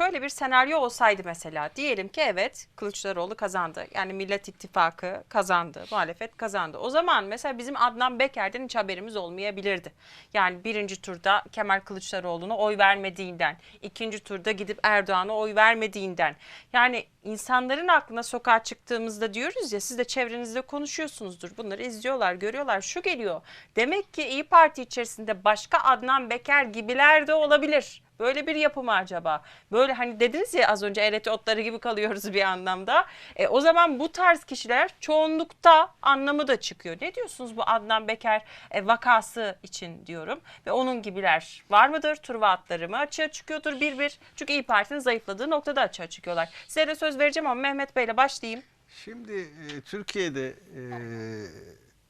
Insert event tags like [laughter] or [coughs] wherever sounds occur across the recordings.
şöyle bir senaryo olsaydı mesela diyelim ki evet Kılıçdaroğlu kazandı. Yani Millet İttifakı kazandı, muhalefet kazandı. O zaman mesela bizim Adnan Beker'den hiç haberimiz olmayabilirdi. Yani birinci turda Kemal Kılıçdaroğlu'na oy vermediğinden, ikinci turda gidip Erdoğan'a oy vermediğinden. Yani insanların aklına sokağa çıktığımızda diyoruz ya siz de çevrenizde konuşuyorsunuzdur. Bunları izliyorlar, görüyorlar. Şu geliyor. Demek ki İyi Parti içerisinde başka Adnan Beker gibiler de olabilir. Böyle bir yapı mı acaba? Böyle hani dediniz ya az önce eğreti otları gibi kalıyoruz bir anlamda. E, o zaman bu tarz kişiler çoğunlukta anlamı da çıkıyor. Ne diyorsunuz bu Adnan Beker e, vakası için diyorum. Ve onun gibiler var mıdır? Turva atları mı açığa çıkıyordur bir bir. Çünkü İyi Parti'nin zayıfladığı noktada açığa çıkıyorlar. Size de söz vereceğim ama Mehmet Bey'le başlayayım. Şimdi e, Türkiye'de e,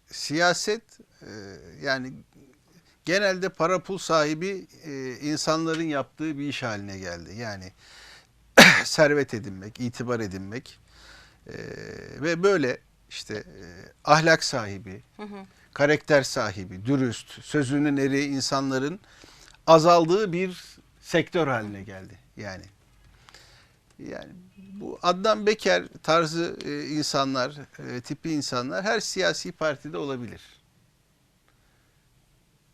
siyaset e, yani genelde para pul sahibi e, insanların yaptığı bir iş haline geldi. Yani [clears throat] servet edinmek, itibar edinmek e, ve böyle işte e, ahlak sahibi, karakter sahibi, dürüst, sözünün eri insanların azaldığı bir sektör haline geldi. Yani yani bu Adnan Beker tarzı e, insanlar, e, tipi insanlar her siyasi partide olabilir.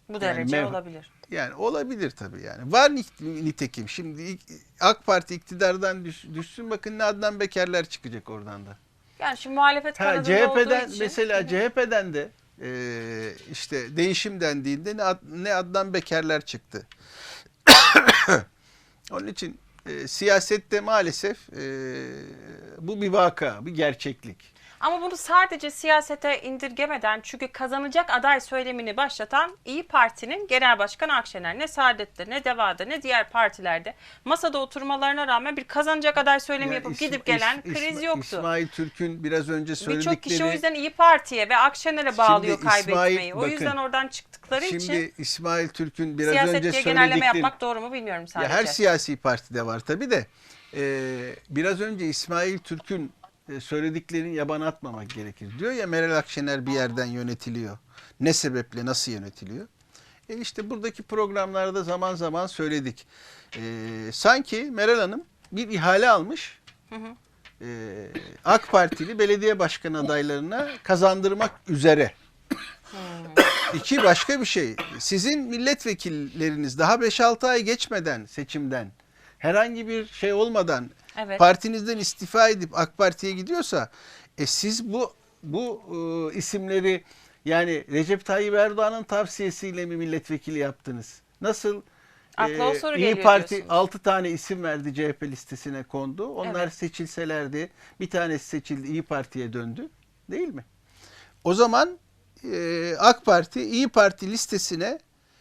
Bu derece mev- olabilir. Yani olabilir tabii yani. Var nit- nitekim. Şimdi AK Parti iktidardan düş- düşsün bakın ne Adnan Bekerler çıkacak oradan da. Yani şimdi muhalefet Ha, CHP'den için. mesela CHP'den de e, işte değişim dendiğinde ne, Ad- ne Adnan Bekerler çıktı. [coughs] Onun için e, siyasette maalesef e, bu bir vaka, bir gerçeklik. Ama bunu sadece siyasete indirgemeden çünkü kazanacak aday söylemini başlatan İyi Parti'nin Genel Başkanı Akşener ne Saadet'te ne Deva'da ne diğer partilerde masada oturmalarına rağmen bir kazanacak aday söylemi Yani yapıp İsm- gidip gelen İsm- kriz yoktu. İsmail Türk'ün biraz önce söyledikleri... Birçok kişi o yüzden İyi Parti'ye ve Akşener'e bağlıyor Şimdi İsmail- kaybetmeyi. o bakın, yüzden oradan çıktıkları Şimdi için İsmail Türk'ün biraz siyaset önce diye genelleme söyledikleri... yapmak doğru mu bilmiyorum Ya sadece. her siyasi partide var tabii de. Ee, biraz önce İsmail Türk'ün söylediklerini yaban atmamak gerekir. Diyor ya Meral Akşener bir yerden yönetiliyor. Ne sebeple nasıl yönetiliyor? E işte buradaki programlarda zaman zaman söyledik. Ee, sanki Meral Hanım bir ihale almış. Ee, AK Partili belediye başkan adaylarına kazandırmak üzere. [coughs] İki başka bir şey. Sizin milletvekilleriniz daha 5-6 ay geçmeden seçimden herhangi bir şey olmadan Evet. partinizden istifa edip AK Parti'ye gidiyorsa e siz bu bu e, isimleri yani Recep Tayyip Erdoğan'ın tavsiyesiyle mi milletvekili yaptınız? Nasıl? Akla o soru İyi Parti diyorsunuz. 6 tane isim verdi CHP listesine kondu. Onlar Evet. seçilselerdi bir tanesi seçildi İyi Parti'ye döndü. Değil mi? O zaman e, AK Parti İyi Parti listesine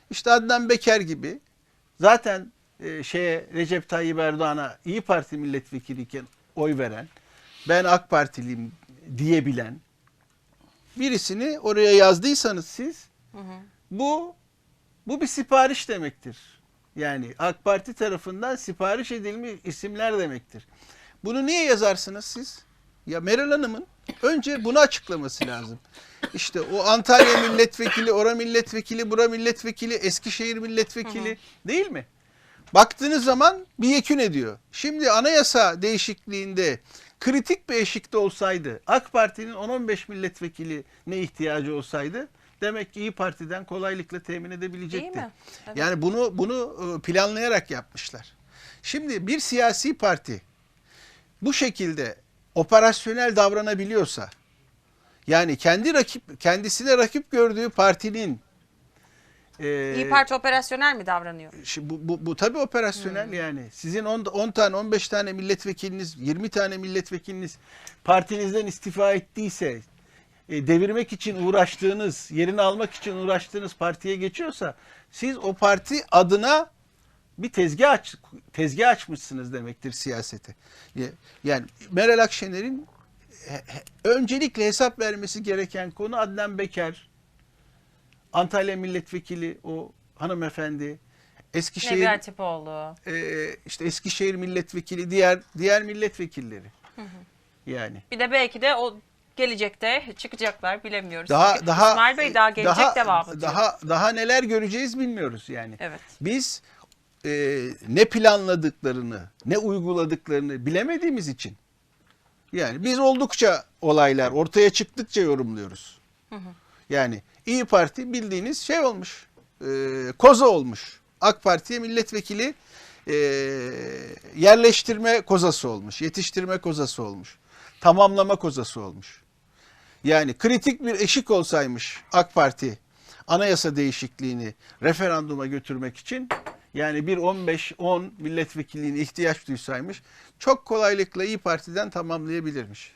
işte Adnan Beker gibi zaten e, şeye Recep Tayyip Erdoğan'a İyi Parti milletvekiliyken oy veren ben AK Partiliyim diyebilen birisini oraya yazdıysanız siz bu bu bir sipariş demektir. Yani AK Parti tarafından sipariş edilmiş isimler demektir. Bunu niye yazarsınız siz? Ya Meral Hanım'ın önce bunu açıklaması lazım. İşte o Antalya milletvekili, ora milletvekili, bura milletvekili, Eskişehir milletvekili değil mi? Baktığınız zaman bir yekün ediyor. Şimdi anayasa değişikliğinde kritik bir eşikte olsaydı, AK Parti'nin 10-15 milletvekili ne ihtiyacı olsaydı demek ki İyi Parti'den kolaylıkla temin edebilecekti. Değil mi? Evet. Yani bunu bunu e, planlayarak yapmışlar. Şimdi bir siyasi parti bu şekilde operasyonel davranabiliyorsa yani kendi rakip kendisine rakip gördüğü partinin e, İyi Parti operasyonel mi davranıyor? Şimdi bu, bu, bu tabii operasyonel yani. Sizin 10, 10 tane 15 tane milletvekiliniz 20 tane milletvekiliniz partinizden istifa ettiyse e, devirmek için uğraştığınız yerini almak için uğraştığınız partiye geçiyorsa siz o parti adına bir tezgah aç, tezgah açmışsınız demektir siyasete. Ya- Yani Meral Akşener'in öncelikle hesap vermesi gereken konu Adnan Beker, Antalya milletvekili o hanımefendi, Eskişehir Nebi Atipoğlu. e, işte Eskişehir milletvekili, diğer diğer milletvekilleri. Yani Bir de belki de o gelecekte çıkacaklar bilemiyoruz. daha Çünkü daha İsmail Bey daha gelecek devamı diyor. Daha daha neler göreceğiz bilmiyoruz yani. Evet. Biz e, ne planladıklarını, ne uyguladıklarını bilemediğimiz için yani biz oldukça olaylar ortaya çıktıkça yorumluyoruz. Yani İyi Parti bildiğiniz şey olmuş, e, koza olmuş. AK Parti'ye milletvekili e, yerleştirme kozası olmuş, yetiştirme kozası olmuş, tamamlama kozası olmuş. Yani kritik bir eşik olsaymış AK Parti anayasa değişikliğini referanduma götürmek için yani bir 15-10 milletvekilliğine ihtiyaç duysaymış çok kolaylıkla İyi Parti'den tamamlayabilirmiş.